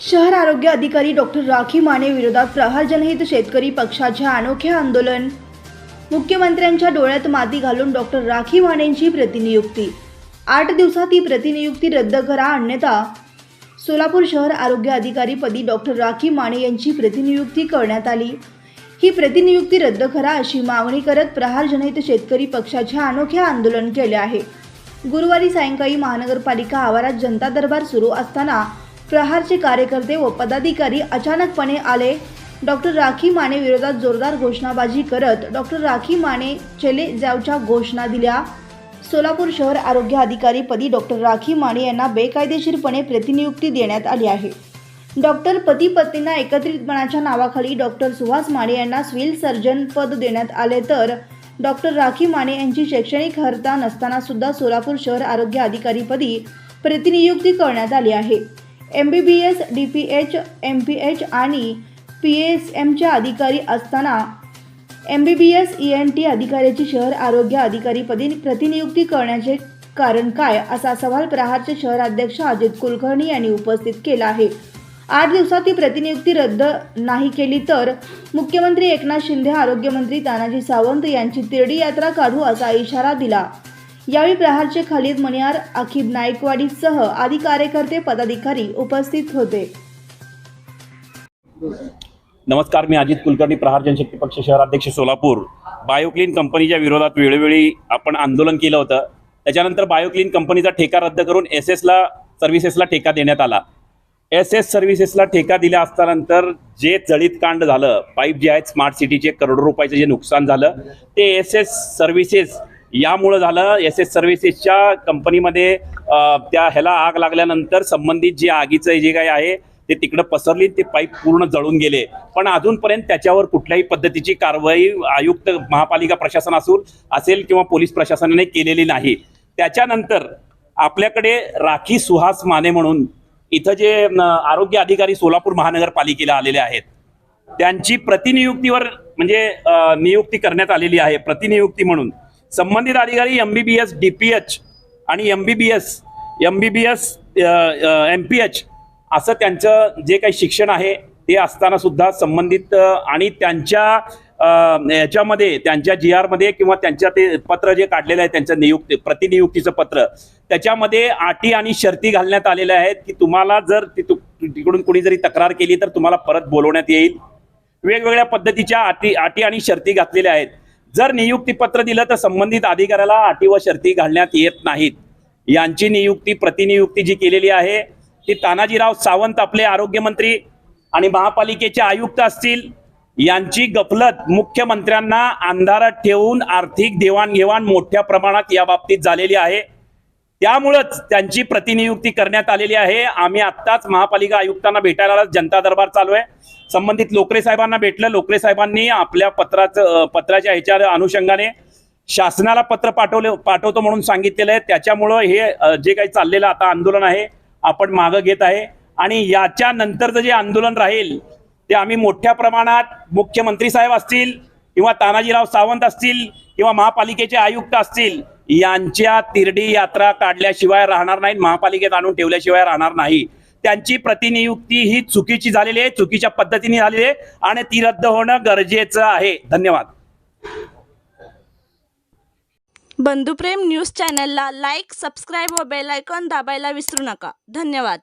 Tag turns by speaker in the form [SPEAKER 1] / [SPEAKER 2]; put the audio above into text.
[SPEAKER 1] शहर आरोग्य अधिकारी डॉक्टर राखी माने विरोधात प्रहार जनहित शेतकरी पक्षाचे अनोखे आंदोलन. मुख्यमंत्र्यांच्या डोळ्यात माती घालून डॉक्टर राखी मानेंची प्रतिनियुक्ती. आठ दिवसात ही प्रतिनियुक्ती रद्द करा अन्यथा सोलापूर शहर आरोग्य अधिकारीपदी डॉक्टर राखी माने यांची प्रतिनियुक्ती करण्यात आली. ही प्रतिनियुक्ती रद्द करा अशी मागणी करत प्रहार जनहित शेतकरी पक्षाचे अनोखे आंदोलन केले आहे. गुरुवारी सायंकाळी महानगरपालिका आवारात जनता दरबार सुरू असताना प्रहारचे कार्यकर्ते व पदाधिकारी अचानकपणे आले. डॉक्टर राखी माने विरोधात जोरदार घोषणाबाजी करत डॉक्टर राखी माने चले जावच्या घोषणा दिल्या. सोलापूर शहर आरोग्य अधिकारी पदी डॉक्टर राखी माने यांना बेकायदेशीरपणे प्रतिनियुक्ती देण्यात आली आहे. डॉक्टर पती पत्नींना एकत्रितपणाच्या नावाखाली डॉक्टर सुहास माने यांना सिव्हिल सर्जन पद देण्यात आले तर डॉक्टर राखी माने यांची शैक्षणिक हरता नसताना सुद्धा सोलापूर शहर आरोग्य अधिकारीपदी प्रतिनियुक्ती करण्यात आली आहे. M B B S D P H M P H आणि पी एस एमच्या अधिकारी असताना M B B S E N T अधिकाऱ्याची शहर आरोग्य अधिकारीपदी प्रतिनियुक्ती करण्याचे कारण काय असा सवाल प्रहारचे शहराध्यक्ष अजित कुलकर्णी यांनी उपस्थित केला आहे. आठ दिवसात ही प्रतिनियुक्ती रद्द नाही केली तर मुख्यमंत्री एकनाथ शिंदे आरोग्यमंत्री तानाजी सावंत यांची तिरडी यात्रा काढू असा इशारा दिला. यावेळी प्रहारचे खालिद मणियार अखिब नाईकवाडीसह आदी कार्यकर्ते पदाधिकारी उपस्थित होते.
[SPEAKER 2] नमस्कार मी अजित कुलकर्णी प्रहार जनशक्ती पक्ष शहराध्यक्ष सोलापूर. बायोक्लीन कंपनीच्या विरोधात वेळोवेळी आपण आंदोलन केलं होतं. त्याच्यानंतर बायोक्लीन कंपनीचा ठेका रद्द करून एस एसला सर्व्हिसेसला ठेका देण्यात आला. एस एस सर्व्हिसेसला ठेका दिल्या असतानंतर जे जळीत कांड झालं पाईप जे आहेत स्मार्ट सिटीचे करोडो रुपयाचं जे नुकसान झालं ते एस एस सर्व्हिसेस यामुळं झालं एस एस सर्व्हिसेसच्या कंपनीमध्ये त्या ह्याला आग लागल्यानंतर संबंधित जे आगीचं जे काही आहे ते तिकडं पसरली ते पाईप पूर्ण जळून गेले. पण अजूनपर्यंत त्याच्यावर कुठल्याही पद्धतीची कारवाई आयुक्त महापालिका प्रशासन असून असेल किंवा पोलीस प्रशासनाने केलेली नाही. त्याच्यानंतर आपल्याकडे राखी सुहास माने म्हणून इथं जे आरोग्य अधिकारी सोलापूर महानगरपालिकेला आलेले आहेत त्यांची प्रतिनियुक्तीवर म्हणजे नियुक्ती करण्यात आलेली आहे प्रतिनियुक्ती म्हणून. संबंधित अधिकारी M B B S D P H आणि M B B S M B B S M P H असं त्यांचं जे काही शिक्षण आहे ते असताना सुद्धा संबंधित आणि त्यांच्या याच्यामध्ये त्यांच्या जी आरमध्ये किंवा त्यांच्या ते पत्र जे काढलेलं आहे त्यांचं नियुक्ती प्रतिनियुक्तीचं पत्र त्याच्यामध्ये अटी आणि शर्ती घालण्यात आलेल्या आहेत की तुम्हाला जर तिकडून कोणी जरी तक्रार केली तर तुम्हाला परत बोलवण्यात येईल. वेगवेगळ्या पद्धतीच्या अटी अटी आणि शर्ती घातलेल्या आहेत. जर नियुक्तीपत्र दिलं तर संबंधित अधिकाऱ्याला अटी व शर्ती घालण्यात येत नाहीत. यांची नियुक्ती प्रतिनियुक्ती जी केलेली आहे ती तानाजीराव सावंत आपले आरोग्यमंत्री आणि महापालिकेचे आयुक्त असतील. यांची गफलत मुख्यमंत्र्यांना अंधारात ठेवून आर्थिक देवाणघेवाण मोठ्या प्रमाणात या बाबतीत झालेली आहे. त्यामुळंच त्यांची प्रतिनियुक्ती करण्यात आलेली आहे. आम्ही आत्ताच महापालिका आयुक्तांना भेटायला जनता दरबार चालू आहे. संबंधित लोकरे साहेबांना भेटलं. लोकरे साहेबांनी आपल्या पत्राचं पत्राच्या ह्याच्या अनुषंगाने शासनाला पत्र पाठवले पाठवतो म्हणून सांगितलेलं आहे. त्याच्यामुळं हे जे काही चाललेलं आता आंदोलन आहे आपण मागं घेत आहे. आणि याच्या नंतरचं जे आंदोलन राहील ते आम्ही मोठ्या प्रमाणात मुख्यमंत्री साहेब असतील किंवा तानाजीराव सावंत असतील किंवा महापालिकेचे आयुक्त असतील यांच्या तिरडी यात्रा काढल्याशिवाय राहणार नाही महापालिकेत आणून ठेवल्याशिवाय राहणार नाही. त्यांची प्रतिनियुक्ती ही चुकीची झालेली आहे चुकीच्या पद्धतीने झालेली आहे आणि ती रद्द होणं गरजेचं आहे. धन्यवाद.
[SPEAKER 3] बंधुप्रेम न्यूज चॅनलला लाईक सबस्क्राईब व बेल आयकॉन दाबायला विसरू नका. धन्यवाद.